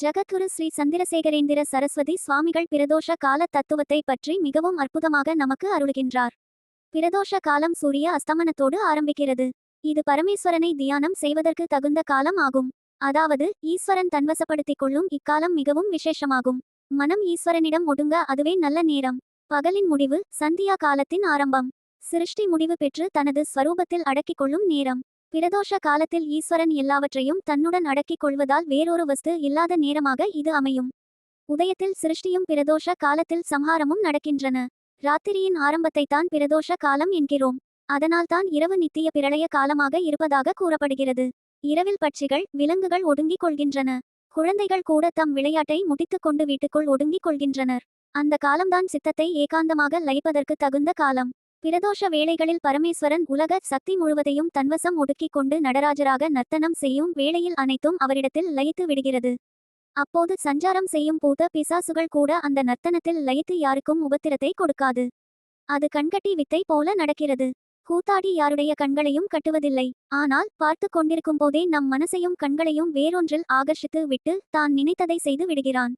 ஜகத்குரு ஸ்ரீ சந்திரசேகரேந்திர சரஸ்வதி சுவாமிகள் பிரதோஷ கால தத்துவத்தை பற்றி மிகவும் அற்புதமாக நமக்கு அருளுகின்றார். பிரதோஷ காலம் சூரிய அஸ்தமனத்தோடு ஆரம்பிக்கிறது. இது பரமேஸ்வரனை தியானம் செய்வதற்கு தகுந்த காலம் ஆகும். அதாவது ஈஸ்வரன் தன்வசப்படுத்திக் கொள்ளும் இக்காலம் மிகவும் விசேஷமாகும். மனம் ஈஸ்வரனிடம் ஒடுங்க அதுவே நல்ல நேரம். பகலின் முடிவு சந்தியா காலத்தின் ஆரம்பம். சிருஷ்டி முடிவு பெற்று தனது ஸ்வரூபத்தில் அடக்கிக் கொள்ளும் நேரம். பிரதோஷ காலத்தில் ஈஸ்வரன் எல்லாவற்றையும் தன்னுடன் அடக்கிக் கொள்வதால் வேறொரு வஸ்து இல்லாத நேரமாக இது அமையும். உதயத்தில் சிருஷ்டியும் பிரதோஷ காலத்தில் சம்ஹாரமும் நடக்கின்றன. ராத்திரியின் ஆரம்பத்தைத்தான் பிரதோஷ காலம் என்கிறோம். அதனால்தான் இரவு நித்திய பிரளய காலமாக இருப்பதாக கூறப்படுகிறது. இரவில் பட்சிகள் விலங்குகள் ஒடுங்கிக் கொள்கின்றன. குழந்தைகள் கூட தம் விளையாட்டை முடித்துக் கொண்டு வீட்டுக்குள் ஒடுங்கிக் கொள்கின்றனர். அந்த காலம்தான் சித்தத்தை ஏகாந்தமாக லயிப்பதற்கு தகுந்த காலம். பிரதோஷ வேளைகளில் பரமேஸ்வரன் உலக சக்தி முழுவதையும் தன்வசம் ஒடுக்கிக் கொண்டு நடராஜராக நர்த்தனம் செய்யும் வேளையில் அனைத்தும் அவரிடத்தில் லயித்து விடுகிறது. அப்போது சஞ்சாரம் செய்யும் பூத பிசாசுகள் கூட அந்த நர்த்தனத்தில் லயித்து யாருக்கும் உபத்திரத்தை கொடுக்காது. அது கண்கட்டி வித்தை போல நடக்கிறது. கூத்தாடி யாருடைய கண்களையும் கட்டுவதில்லை. ஆனால் பார்த்து கொண்டிருக்கும் போதே நம் மனசையும் கண்களையும் வேறொன்றில் ஆகர்ஷித்து விட்டு தான் நினைத்ததை செய்து விடுகிறான்.